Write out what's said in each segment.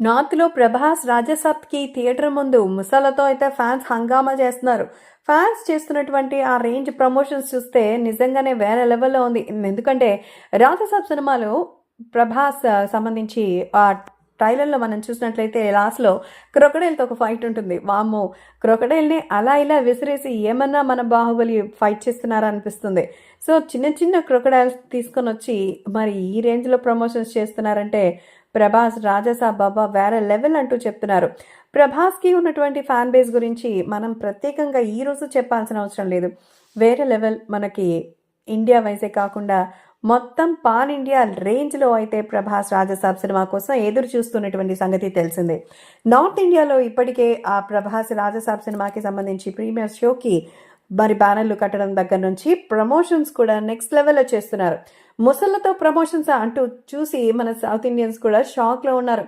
నార్త్లో ప్రభాస్ రాజసప్కి థియేటర్ ముందు ముసలతో అయితే ఫ్యాన్స్ హంగామా చేస్తున్నారు. ఫ్యాన్స్ చేస్తున్నటువంటి ఆ రేంజ్ ప్రమోషన్స్ చూస్తే నిజంగానే వేరే లెవెల్లో ఉంది. ఎందుకంటే రాజసప్ సినిమాలో ప్రభాస్ సంబంధించి ఆ ట్రైలర్లో మనం చూసినట్లయితే లాస్ట్లో క్రొకడైల్తో ఒక ఫైట్ ఉంటుంది. వామ్మో క్రొకడైల్ని అలా ఇలా విసిరేసి ఏమన్నా మన బాహుబలి ఫైట్ చేస్తున్నారా అనిపిస్తుంది. సో చిన్న చిన్న క్రొకడైల్స్ తీసుకొని వచ్చి మరి ఈ రేంజ్లో ప్రమోషన్స్ చేస్తున్నారంటే ప్రభాస్ రాజసా బాబా వేరే లెవెల్ అంటూ చెప్తున్నారు. ప్రభాస్కి ఉన్నటువంటి ఫ్యాన్ బేస్ గురించి మనం ప్రత్యేకంగా ఈ రోజు చెప్పాల్సిన అవసరం లేదు. వేరే లెవెల్ మనకి ఇండియా వైజే కాకుండా మొత్తం పాన్ ఇండియా రేంజ్లో అయితే ప్రభాస్ రాజసాబ్ సినిమా కోసం ఎదురు చూస్తున్నటువంటి సంగతి తెలిసిందే. నార్త్ ఇండియాలో ఇప్పటికే ఆ ప్రభాస్ రాజసాబ్ సినిమాకి సంబంధించి ప్రీమియర్ షోకి మరి బ్యానర్లు కట్టడం దగ్గర నుంచి ప్రమోషన్స్ కూడా నెక్స్ట్ లెవెల్లో చేస్తున్నారు. ముసళ్ళతో ప్రమోషన్స్ అంటూ చూసి మన సౌత్ ఇండియన్స్ కూడా షాక్లో ఉన్నారు.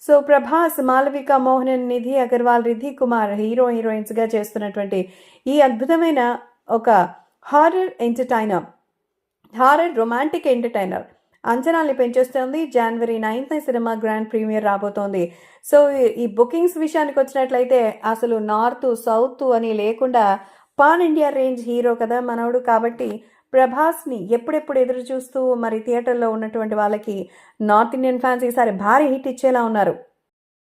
సో ప్రభాస్ మాలవిక మోహనన్ నిధి అగర్వాల్ రిధి కుమార్ హీరో హీరోయిన్స్గా చేస్తున్నటువంటి ఈ అద్భుతమైన ఒక horror entertainer horror romantic entertainer అంచనాల్ని పెంచేస్తుంది. జనవరి నైన్త్ సినిమా గ్రాండ్ ప్రీమియర్ రాబోతోంది. సో ఈ- ఈ బుకింగ్స్ విషయానికి వచ్చినట్లయితే అసలు నార్త్ సౌత్ అని లేకుండా పాన్ ఇండియా రేంజ్ హీరో కదా మనోడు. కాబట్టి ప్రభాస్ని ఎప్పుడెప్పుడు ఎదురు చూస్తూ మరి థియేటర్లో ఉన్నటువంటి వాళ్ళకి నార్త్ ఇండియన్ ఫ్యాన్స్ ఈసారి భారీ హిట్ ఇచ్చేలా ఉన్నారు.